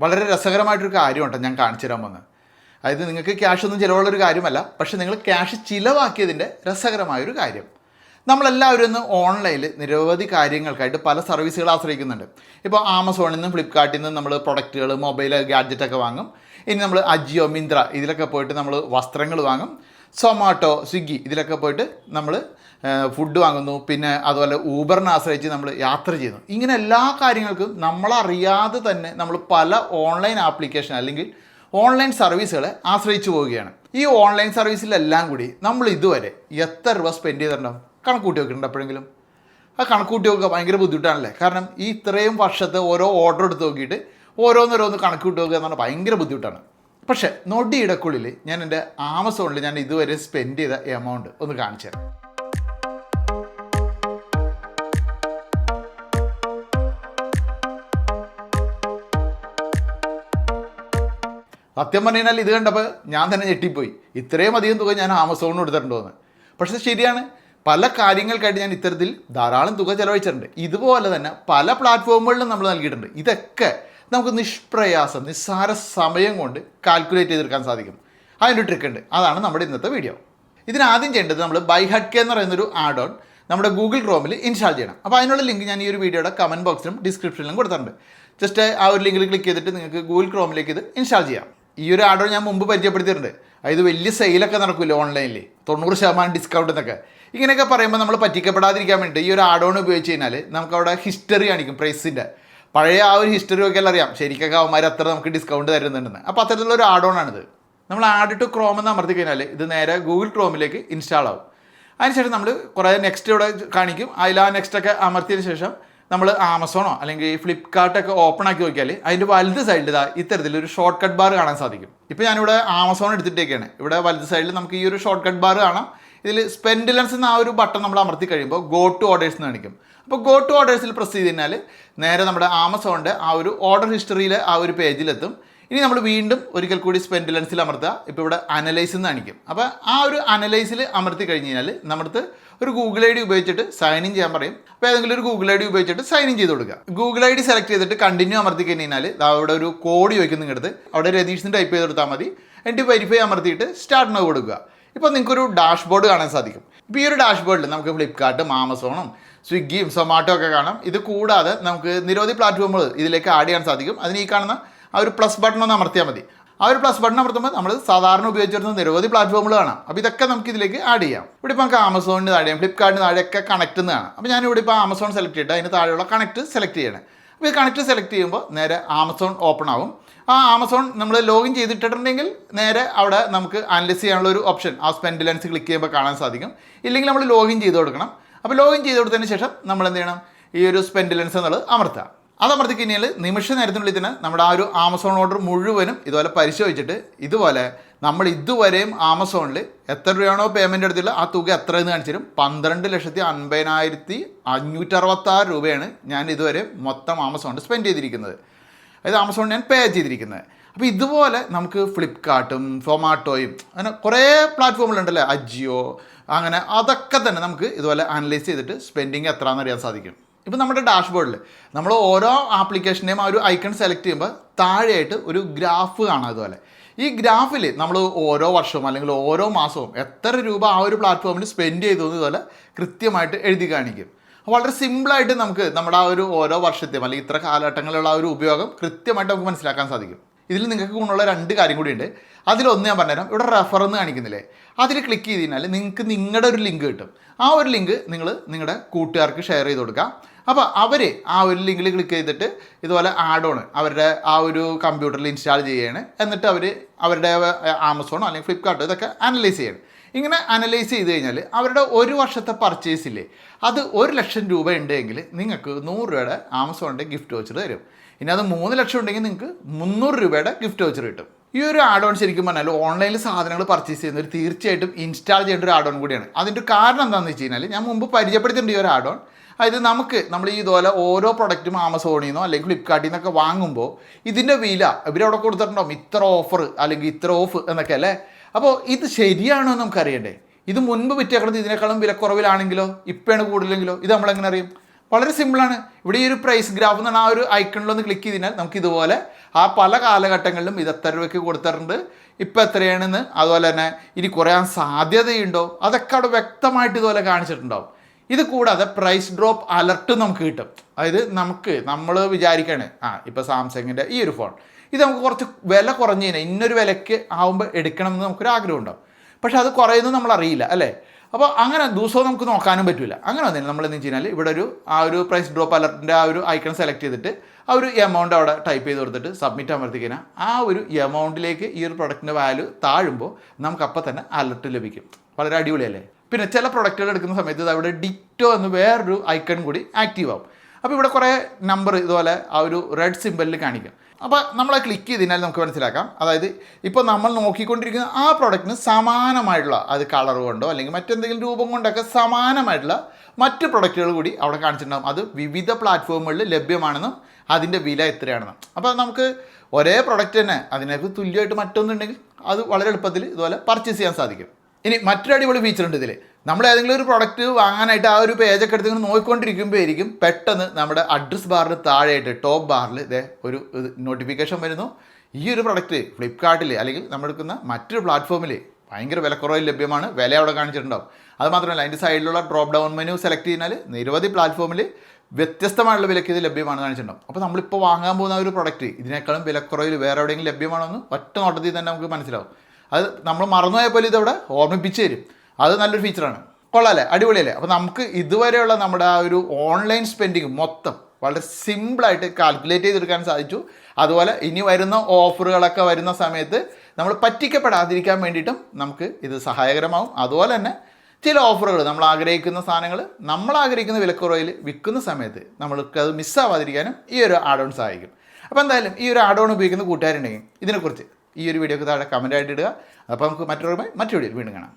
വളരെ രസകരമായിട്ടൊരു കാര്യമുണ്ട് ഞാൻ കാണിച്ചു തരാൻ വന്നത്. അതായത് നിങ്ങൾക്ക് ക്യാഷ് ഒന്നും ചിലവുള്ളൊരു കാര്യമല്ല പക്ഷേ നിങ്ങൾ ക്യാഷ് ചിലവാക്കിയതിന്റെ രസകരമായൊരു കാര്യം. നമ്മളെല്ലാവരും ഇന്ന് ഓൺലൈനിൽ നിരവധി കാര്യങ്ങൾക്കായിട്ട് പല സർവീസുകൾ ആശ്രയിക്കുന്നുണ്ട്. ഇപ്പോൾ ആമസോണിൽ നിന്നും ഫ്ലിപ്കാർട്ടിൽ നിന്നും നമ്മൾ പ്രൊഡക്റ്റുകൾ മൊബൈൽ ഗാഡ്ജറ്റൊക്കെ വാങ്ങും. ഇനി നമ്മൾ അജിയോ മിന്ത്ര ഇതിലൊക്കെ പോയിട്ട് നമ്മൾ വസ്ത്രങ്ങൾ വാങ്ങും. സൊമാറ്റോ സ്വിഗ്ഗി ഇതിലൊക്കെ പോയിട്ട് നമ്മൾ ഫുഡ് വാങ്ങുന്നു. പിന്നെ അതുപോലെ ഊബറിനെ ആശ്രയിച്ച് നമ്മൾ യാത്ര ചെയ്യുന്നു. ഇങ്ങനെ എല്ലാ കാര്യങ്ങൾക്കും നമ്മളറിയാതെ തന്നെ നമ്മൾ പല ഓൺലൈൻ ആപ്ലിക്കേഷൻ അല്ലെങ്കിൽ ഓൺലൈൻ സർവീസുകളെ ആശ്രയിച്ചു പോവുകയാണ്. ഈ ഓൺലൈൻ സർവീസിലെല്ലാം കൂടി നമ്മൾ ഇതുവരെ എത്ര രൂപ സ്പെൻഡ് ചെയ്തിട്ടുണ്ടാവും കണക്കൂട്ടി വെക്കുന്നുണ്ട് എപ്പോഴെങ്കിലും? ആ കണക്കൂട്ടി വെക്കുക ഭയങ്കര ബുദ്ധിമുട്ടാണല്ലേ? കാരണം ഈ ഇത്രയും വർഷത്തെ ഓരോ ഓർഡർ എടുത്ത് നോക്കിയിട്ട് ഓരോന്നോരോന്ന് കണക്കൂട്ടി വെക്കുക എന്ന് പറഞ്ഞാൽ ഭയങ്കര ബുദ്ധിമുട്ടാണ്. പക്ഷേ നൊടിയിടക്കുള്ളിൽ ഞാൻ എന്റെ ആമസോണിൽ ഞാൻ ഇതുവരെ സ്പെൻഡ് ചെയ്ത എമൗണ്ട് ഒന്ന് കാണിച്ചു തരാം. സത്യം പറഞ്ഞു കഴിഞ്ഞാൽ ഇത് കണ്ടപ്പോൾ ഞാൻ തന്നെ ഞെട്ടിപ്പോയി. ഇത്രയും അധികം തുക ഞാൻ ആമസോണിന് കൊടുത്തിട്ടുണ്ടോന്ന് പക്ഷേ ശരിയാണ് പല കാര്യങ്ങൾക്കായിട്ട് ഞാൻ ഇത്തരത്തിൽ ധാരാളം തുക ചിലവഴിച്ചിട്ടുണ്ട്. ഇതുപോലെ തന്നെ പല പ്ലാറ്റ്ഫോമുകളിലും നമ്മൾ നൽകിയിട്ടുണ്ട്. ഇതൊക്കെ നമുക്ക് നിഷ്പ്രയാസം നിസ്സാര സമയം കൊണ്ട് കാൽക്കുലേറ്റ് ചെയ്തെടുക്കാൻ സാധിക്കും. അതിന്റെ ട്രിക്ക് ഉണ്ട്. അതാണ് നമ്മുടെ ഇന്നത്തെ വീഡിയോ ഇതിനാദ്യം ചെയ്യേണ്ടത് നമ്മൾ ബൈ ഹഡ് കെ എന്ന് പറയുന്നൊരു ആഡ് ഓൺ നമ്മുടെ ഗൂഗിൾ ക്രോമിൽ ഇൻസ്റ്റാൾ ചെയ്യണം. അപ്പോൾ അതിനുള്ള ലിങ്ക് ഞാൻ ഈ ഒരു വീഡിയോയുടെ കമന്റ് ബോക്സിലും ഡിസ്ക്രിപ്ഷനിലും കൊടുത്തിട്ടുണ്ട്. ജസ്റ്റ് ആ ഒരു ലിങ്കിൽ ക്ലിക്ക് ചെയ്തിട്ട് നിങ്ങൾക്ക് ഗൂഗിൾ ക്രോമിലേക്ക് ഇത് ഇൻസ്റ്റാൾ ചെയ്യാം. ഈ ഒരു ആഡ് ഞാൻ മുമ്പ് പരിചയപ്പെടുത്തിയിട്ടുണ്ട്. അതായത് വലിയ സെയിലൊക്കെ നടക്കില്ല ഓൺലൈനിൽ തൊണ്ണൂറ് ശതമാനം ഡിസ്കൗണ്ട് എന്നൊക്കെ. ഇങ്ങനെയൊക്കെ പറയുമ്പോൾ നമ്മൾ പറ്റിക്കപ്പെടാതിരിക്കാൻ വേണ്ടി ഈ ഒരു ആഡ് ഓൺ ഉപയോഗിച്ച് കഴിഞ്ഞാൽ നമുക്ക് അവിടെ ഹിസ്റ്ററി കാണിക്കും പ്രൈസിന്റെ പഴയ ആ ഒരു ഹിസ്റ്ററി ഒക്കെ അറിയാം. ശരിക്കൊക്കെ അവന്മാർ അത്ര നമുക്ക് ഡിസ്കൗണ്ട് തരുന്നുണ്ടെന്ന്. അപ്പോൾ അത്തരത്തിലുള്ള ഒരു ആഡ് ഓൺ ആണിത്. നമ്മൾ ആഡ് ടു ക്രോം എന്ന് അമർത്തി കഴിഞ്ഞാൽ ഇത് നേരെ ഗൂഗിൾ ക്രോമിലേക്ക് ഇൻസ്റ്റാൾ ആവും. അതിനുശേഷം നമ്മൾ കുറേ നെക്സ്റ്റ് ഇവിടെ കാണിക്കും. അതിൽ ആ നെക്സ്റ്റ് ഒക്കെ അമർത്തിയതിന് ശേഷം നമ്മൾ ആമസോണോ അല്ലെങ്കിൽ ഫ്ലിപ്കാർട്ടൊക്കെ ഓപ്പൺ ആക്കി നോക്കിയാൽ അതിന്റെ വലത് സൈഡിൽ ഇതാ ഇത്തരത്തിൽ ഒരു ഷോർട്ട് കട്ട് ബാർ കാണാൻ സാധിക്കും. ഇപ്പോൾ ഞാനിവിടെ ആമസോൺ എടുത്തിട്ടേക്കാണ്. ഇവിടെ വലത് സൈഡിൽ നമുക്ക് ഈ ഒരു ഷോർട്ട് കട്ട് ബാർ കാണാം. ഇതിൽ സ്പെൻഡ് ലെൻസ് എന്ന ആ ഒരു ബട്ടൺ നമ്മൾ അമർത്തി കഴിയുമ്പോൾ ഗോ ടു ഓർഡേഴ്സ് എന്ന് കാണിക്കും. അപ്പോൾ ഗോ ടു ഓർഡേഴ്സിൽ പ്രസ് ചെയ്ത് കഴിഞ്ഞാൽ നേരെ നമ്മുടെ ആമസോണിന്റെ ആ ഒരു ഓർഡർ ഹിസ്റ്ററിയിലെ ആ ഒരു പേജിലെത്തും ഇനി നമ്മൾ വീണ്ടും ഒരിക്കൽ കൂടി സ്പെൻഡ് ലെൻസിൽ അമർത്തുക. ഇപ്പോൾ ഇവിടെ അനലൈസ് എന്ന് കാണിക്കും. അപ്പോൾ ആ ഒരു അനലൈസിൽ അമർത്തി കഴിഞ്ഞ് കഴിഞ്ഞാൽ നമ്മുടെ ഒരു ഗൂഗിൾ ഐ ഡി ഉപയോഗിച്ചിട്ട് സൈൻ ഇൻ ചെയ്യാൻ പറയും. അപ്പോൾ ഏതെങ്കിലും ഒരു ഗൂഗിൾ ഐ ഡി ഉപയോഗിച്ചിട്ട് സൈൻ ഇൻ ചെയ്ത് കൊടുക്കുക. ഗൂഗിൾ ഐ ഡി സെലക്ട് ചെയ്തിട്ട് കണ്ടിന്യൂ അമർത്തി കഴിഞ്ഞാൽ അവിടെ ഒരു കോഡ് ചോദിക്കും അവിടെ രതീഷിന് ടൈപ്പ് ചെയ്ത് കൊടുത്താൽ മതി. എന്നിട്ട് വെരിഫൈ അമർത്തിയിട്ട് സ്റ്റാർട്ട് നോ കൊടുക്കുക. ഇപ്പോൾ നിങ്ങൾക്കൊരു ഡാഷ്ബോർഡ് കാണാൻ സാധിക്കും. ഇപ്പോൾ ഈ ഒരു ഡാഷ്ബോർഡിൽ നമുക്ക് ഫ്ലിപ്കാർട്ടും ആമസോണും സ്വിഗ്ഗിയും സൊമാറ്റോ ഒക്കെ കാണാം. ഇത് കൂടാതെ നമുക്ക് നിരവധി പ്ലാറ്റ്ഫോമുകൾ ഇതിലേക്ക് ആഡ് ചെയ്യാൻ സാധിക്കും. അതിന് ഈ കാണുന്ന ആ ഒരു പ്ലസ് ബട്ടൺ ഒന്ന് അമർത്തിയാൽ മതി. ആ ഒരു പ്ലസ് ബട്ടൺ അമർത്തുമ്പോൾ നമ്മൾ സാധാരണ ഉപയോഗിച്ചിരുന്ന നിരവധി പ്ലാറ്റ്ഫോമുകൾ കാണാം. അപ്പോൾ ഇതൊക്കെ നമുക്ക് ഇതിലേക്ക് ആഡ് ചെയ്യാം. ഇവിടെ ഇപ്പോൾ നമുക്ക് ആമസോണിന് താഴെയും ഫ്ലിപ്കാർട്ടിന് താഴെയൊക്കെ കണക്ട് എന്ന് കാണാം. അപ്പോൾ ഞാനിവിടെ ഇപ്പോൾ ആമസോൺ സെലക്ട് ചെയ്തിട്ട് അതിന് താഴെയുള്ള കണക്ട് സെലക്ട് ചെയ്യണം. അപ്പോൾ ഈ കണക്ട് സെലക്ട് ചെയ്യുമ്പോൾ നേരെ ആമസോൺ ഓപ്പൺ ആവും. ആ ആമസോൺ നമ്മൾ ലോഗിൻ ചെയ്തിട്ടുണ്ടെങ്കിൽ നേരെ അവിടെ നമുക്ക് അനലൈസ് ചെയ്യാനുള്ള ഒരു ഓപ്ഷൻ ആ സ്പെൻഡ് ലെൻസ് ക്ലിക്ക് ചെയ്യുമ്പോൾ കാണാൻ സാധിക്കും. ഇല്ലെങ്കിൽ നമ്മൾ ലോഗിൻ ചെയ്ത് കൊടുക്കണം. അപ്പോൾ ലോഗിൻ ചെയ്ത് കൊടുത്തതിന് ശേഷം നമ്മൾ എന്ത് ചെയ്യണം? ഈ ഒരു സ്പെൻഡ് ലെൻസ് എന്നുള്ളത് അമർത്താം അത് അമർത്തി കഴിഞ്ഞാൽ നിമിഷ നേരത്തിനുള്ളിൽ തന്നെ നമ്മുടെ ആ ഒരു ആമസോൺ ഓർഡർ മുഴുവനും ഇതുപോലെ പരിശോധിച്ചിട്ട് ഇതുപോലെ നമ്മൾ ഇതുവരെയും ആമസോണിൽ എത്ര രൂപയാണോ പേയ്മെന്റ് എടുത്തില്ല ആ തുക എത്ര എന്ന് കാണിച്ചു തരും. പന്ത്രണ്ട് ലക്ഷത്തി അൻപതിനായിരത്തി അഞ്ഞൂറ്ററുപത്താറ് രൂപയാണ് ഞാൻ ഇതുവരെ മൊത്തം ആമസോണിൽ സ്പെൻഡ് ചെയ്തിരിക്കുന്നത്. അതായത് ആമസോൺ ഞാൻ പേ ചെയ്തിരിക്കുന്നത്. അപ്പോൾ ഇതുപോലെ നമുക്ക് ഫ്ലിപ്കാർട്ടും സൊമാറ്റോയും അങ്ങനെ കുറേ പ്ലാറ്റ്ഫോമുകളുണ്ടല്ലേ അജിയോ അങ്ങനെ അതൊക്കെ തന്നെ നമുക്ക് ഇതുപോലെ അനലൈസ് ചെയ്തിട്ട് സ്പെൻഡിങ് എത്രയാണെന്ന് അറിയാൻ സാധിക്കും. ഇപ്പം നമ്മുടെ ഡാഷ്ബോർഡിൽ നമ്മൾ ഓരോ ആപ്ലിക്കേഷന്റെയും ആ ഒരു ഐക്കൺ സെലക്ട് ചെയ്യുമ്പോൾ താഴെയായിട്ട് ഒരു ഗ്രാഫ് കാണാം അതുപോലെ. ഈ ഗ്രാഫിൽ നമ്മൾ ഓരോ വർഷവും അല്ലെങ്കിൽ ഓരോ മാസവും എത്ര രൂപ ആ ഒരു പ്ലാറ്റ്ഫോമിൽ സ്പെൻഡ് ചെയ്തു എന്ന് ഇതുപോലെ കൃത്യമായിട്ട് എഴുതി കാണിക്കും. വളരെ സിമ്പിളായിട്ട് നമുക്ക് നമ്മുടെ ആ ഒരു ഓരോ വർഷത്തെയും അല്ലെങ്കിൽ ഇത്ര കാലഘട്ടങ്ങളിലുള്ള ആ ഒരു ഉപയോഗം കൃത്യമായിട്ട് നമുക്ക് മനസ്സിലാക്കാൻ സാധിക്കും. ഇതിൽ നിങ്ങൾക്ക് ഗുണമുള്ള രണ്ട് കാര്യം കൂടിയുണ്ട് അതിലൊന്ന് ഞാൻ പറഞ്ഞുതരാം. ഇവിടെ റെഫർ എന്ന് കാണിക്കുന്നില്ലേ? അതിൽ ക്ലിക്ക് ചെയ്ത് കഴിഞ്ഞാൽ നിങ്ങൾക്ക് നിങ്ങളുടെ ഒരു ലിങ്ക് കിട്ടും. ആ ഒരു ലിങ്ക് നിങ്ങൾ നിങ്ങളുടെ കൂട്ടുകാർക്ക് ഷെയർ ചെയ്ത് കൊടുക്കുക അപ്പോൾ അവർ ആ ഒരു ലിങ്കിൽ ക്ലിക്ക് ചെയ്തിട്ട് ഇതുപോലെ ആഡ് ഓൺ അവരുടെ ആ ഒരു കമ്പ്യൂട്ടറിൽ ഇൻസ്റ്റാൾ ചെയ്യുകയാണ് എന്നിട്ട് അവർ അവരുടെ ആമസോണോ അല്ലെങ്കിൽ ഫ്ലിപ്കാർട്ടോ ഇതൊക്കെ അനലൈസ് ചെയ്യണം. ഇങ്ങനെ അനലൈസ് ചെയ്ത് കഴിഞ്ഞാൽ അവരുടെ ഒരു വർഷത്തെ പർച്ചേസ് ഇല്ലേ അത് ഒരു ലക്ഷം രൂപ ഉണ്ടെങ്കിൽ നിങ്ങൾക്ക് നൂറ് രൂപയുടെ ആമസോണിന്റെ ഗിഫ്റ്റ് വോച്ചർ തരും. ഇനി അത് മൂന്ന് ലക്ഷം ഉണ്ടെങ്കിൽ നിങ്ങൾക്ക് മുന്നൂറ് രൂപയുടെ ഗിഫ്റ്റ് വോച്ചർ കിട്ടും. ഈ ഒരു ആഡ് ഓൺ ശരിക്കും പറഞ്ഞാൽ ഓൺലൈനിൽ സാധനങ്ങൾ പർച്ചേസ് ചെയ്യുന്നവർ തീർച്ചയായിട്ടും ഇൻസ്റ്റാൾ ചെയ്യേണ്ട ഒരു ആഡ് ഓൺ കൂടിയാണ്. അതിന്റെ കാരണം എന്താണെന്ന് വെച്ച് കഴിഞ്ഞാൽ ഞാൻ മുമ്പ് പരിചയപ്പെടുത്തിയിട്ടുണ്ട് ഈ ഒരു ആഡ് ഓൺ അതായത് നമുക്ക് നമ്മൾ ഈ ഇതുപോലെ ഓരോ പ്രൊഡക്റ്റും ആമസോണിൽ നിന്നോ അല്ലെങ്കിൽ ഫ്ലിപ്കാർട്ടിൽ നിന്നൊക്കെ വാങ്ങുമ്പോൾ ഇതിന്റെ വില ഇവരവിടെ കൊടുത്തിട്ടുണ്ടാവും ഇത്ര ഓഫർ അല്ലെങ്കിൽ ഇത്ര ഓഫ് എന്നൊക്കെ അല്ലേ? അപ്പോൾ ഇത് ശരിയാണോ എന്ന് നമുക്കറിയണ്ടേ? ഇത് മുൻപ് വിറ്റേക്കുന്നത് ഇതിനേക്കാളും വിലക്കുറവിലാണെങ്കിലോ? ഇപ്പോഴാണ് കൂടുതലെങ്കിലോ? ഇത് നമ്മളെങ്ങനെ അറിയും? വളരെ സിമ്പിളാണ് ഇവിടെ ഈ ഒരു പ്രൈസ് ഗ്രാഫ് എന്ന് പറഞ്ഞാൽ ആ ഒരു ഐക്കണിലൊന്ന് ക്ലിക്ക് ചെയ്താൽ നമുക്ക് ഇതുപോലെ ആ പല കാലഘട്ടങ്ങളിലും ഇത് എത്ര രൂപയ്ക്ക് കൊടുത്തിട്ടുണ്ട് ഇപ്പം എത്രയാണെന്ന് അതുപോലെ തന്നെ ഇനി കുറയാൻ സാധ്യതയുണ്ടോ? അതൊക്കെ അവിടെ വ്യക്തമായിട്ട് ഇതുപോലെ കാണിച്ചിട്ടുണ്ടാവും. ഇത് കൂടാതെ പ്രൈസ് ഡ്രോപ്പ് അലർട്ട് നമുക്ക് കിട്ടും. അതായത് നമുക്ക് നമ്മൾ വിചാരിക്കുകയാണ് ആ ഇപ്പോൾ സാംസങ്ങിന്റെ ഈ ഒരു ഫോൺ ഇത് നമുക്ക് കുറച്ച് വില കുറഞ്ഞു കഴിഞ്ഞാൽ ഇന്നൊരു വിലയ്ക്ക് ആകുമ്പോൾ എടുക്കണം എന്ന് നമുക്കൊരു ആഗ്രഹം ഉണ്ടാവും. പക്ഷേ അത് കുറയുന്നത് നമ്മൾ അറിയില്ല അല്ലേ? അപ്പോൾ അങ്ങനെ ദിവസവും നമുക്ക് നോക്കാനും പറ്റില്ല അങ്ങനെ വന്നില്ല നമ്മൾ എന്ന് വെച്ച് കഴിഞ്ഞാൽ ഇവിടെ ഒരു ആ ഒരു പ്രൈസ് ഡ്രോപ്പ് അലർട്ടിന്റെ ആ ഒരു ഐക്കൺ സെലക്ട് ചെയ്തിട്ട് ആ ഒരു എമൗണ്ട് അവിടെ ടൈപ്പ് ചെയ്ത് കൊടുത്തിട്ട് സബ്മിറ്റ് അമർത്തി കഴിഞ്ഞാൽ ആ ഒരു എമൗണ്ടിലേക്ക് ഈ ഒരു പ്രൊഡക്റ്റിന്റെ വാല്യൂ താഴുമ്പോൾ നമുക്ക് അപ്പോൾ തന്നെ അലർട്ട് ലഭിക്കും. വളരെ അടിപൊളിയല്ലേ? പിന്നെ ചില പ്രൊഡക്റ്റുകൾ എടുക്കുന്ന സമയത്ത് അവിടെ ഡിറ്റോ എന്ന് വേറൊരു ഐക്കൺ കൂടി ആക്റ്റീവ് ആവും. അപ്പോൾ ഇവിടെ കുറേ നമ്പർ ഇതുപോലെ ആ ഒരു റെഡ് സിമ്പലിൽ കാണിക്കും. അപ്പോൾ നമ്മൾ ക്ലിക്ക് ചെയ്തതിനാൽ നമുക്ക് മനസ്സിലാക്കാം. അതായത് ഇപ്പോൾ നമ്മൾ നോക്കിക്കൊണ്ടിരിക്കുന്ന ആ പ്രൊഡക്റ്റിന് സമാനമായിട്ടുള്ള അത് കളർ കൊണ്ടോ അല്ലെങ്കിൽ മറ്റെന്തെങ്കിലും രൂപം കൊണ്ടൊക്കെ സമാനമായിട്ടുള്ള മറ്റ് പ്രൊഡക്റ്റുകൾ കൂടി അവിടെ കാണിച്ചിട്ടുണ്ടാകും അത് വിവിധ പ്ലാറ്റ്ഫോമുകളിൽ ലഭ്യമാണെന്നും അതിന്റെ വില എത്രയാണെന്നും. അപ്പോൾ നമുക്ക് ഒരേ പ്രൊഡക്റ്റ് തന്നെ അതിനൊക്കെ തുല്യമായിട്ട് മറ്റൊന്നുണ്ടെങ്കിൽ അത് വളരെ എളുപ്പത്തിൽ ഇതുപോലെ പർച്ചേസ് ചെയ്യാൻ സാധിക്കും. ഇനി മറ്റൊരു അടിപൊളി ഫീച്ചർ ഉണ്ട് ഇതിൽ നമ്മൾ ഏതെങ്കിലും ഒരു പ്രൊഡക്റ്റ് വാങ്ങാനായിട്ട് ആ ഒരു പേജൊക്കെ എടുത്ത് ഇങ്ങനെ നോക്കിക്കൊണ്ടിരിക്കുമ്പോഴായിരിക്കും പെട്ടെന്ന് നമ്മുടെ അഡ്രസ് ബാറിന് താഴെയായിട്ട് ടോപ്പ് ബാറിൽ ഇതേ ഒരു നോട്ടിഫിക്കേഷൻ വരുന്നു. ഈ ഒരു പ്രൊഡക്റ്റ് ഫ്ലിപ്കാർട്ടിൽ അല്ലെങ്കിൽ നമ്മൾ എടുക്കുന്ന മറ്റൊരു പ്ലാറ്റ്ഫോമിൽ ഭയങ്കര വിലക്കുറവിൽ ലഭ്യമാണ്. വില അവിടെ കാണിച്ചിട്ടുണ്ടാവും. അതുമാത്രമല്ല അതിന്റെ സൈഡിലുള്ള ഡ്രോപ്പ് ഡൗൺ മെനു സെലക്ട് ചെയ്താൽ നിരവധി പ്ലാറ്റ്ഫോമിൽ വ്യത്യസ്തമായുള്ള വിലയ്ക്ക് ഇത് ലഭ്യമാണ് കാണിച്ചിട്ടുണ്ടാവും. അപ്പോൾ നമ്മളിപ്പോൾ വാങ്ങാൻ പോകുന്ന ഒരു പ്രൊഡക്റ്റ് ഇതിനേക്കാളും വിലക്കുറവിൽ വേറെ എവിടെയെങ്കിലും ലഭ്യമാണോ എന്ന് ഒറ്റ നോട്ടത്തിൽ തന്നെ നമുക്ക് മനസ്സിലാവും. അത് നമ്മൾ മറന്നുപോയ പോലെ ഇതവിടെ ഓർമ്മിപ്പിച്ച് തരും. അത് നല്ലൊരു ഫീച്ചറാണ് കൊള്ളാലേ അടിപൊളിയല്ലേ? അപ്പോൾ നമുക്ക് ഇതുവരെയുള്ള നമ്മുടെ ആ ഒരു ഓൺലൈൻ സ്പെൻഡിങ് മൊത്തം വളരെ സിമ്പിളായിട്ട് കാൽക്കുലേറ്റ് ചെയ്തെടുക്കാൻ സാധിച്ചു. അതുപോലെ ഇനി വരുന്ന ഓഫറുകളൊക്കെ വരുന്ന സമയത്ത് നമ്മൾ പറ്റിക്കപ്പെടാതിരിക്കാൻ വേണ്ടിയിട്ടും നമുക്ക് ഇത് സഹായകരമാവും. അതുപോലെ തന്നെ ചില ഓഫറുകൾ നമ്മൾ ആഗ്രഹിക്കുന്ന സാധനങ്ങൾ നമ്മൾ ആഗ്രഹിക്കുന്ന വിലക്കുറവിൽ വിൽക്കുന്ന സമയത്ത് നമ്മൾക്ക് അത് മിസ്സാവാതിരിക്കാനും ഈ ഒരു ആഡ് ഓൺ സഹായിക്കും. അപ്പോൾ എന്തായാലും ഈ ഒരു ആഡ് ഓൺ ഉപയോഗിക്കുന്ന കൂട്ടുകാരുണ്ടെങ്കിൽ ഇതിനെക്കുറിച്ച് ഈ ഒരു വീഡിയോക്ക് താഴെ കമന്റ് ആയിട്ട് ഇടുക. അപ്പോൾ നമുക്ക് മറ്റൊരു മറ്റൊരു വീഡിയോയിൽ വീണ്ടും കാണാം.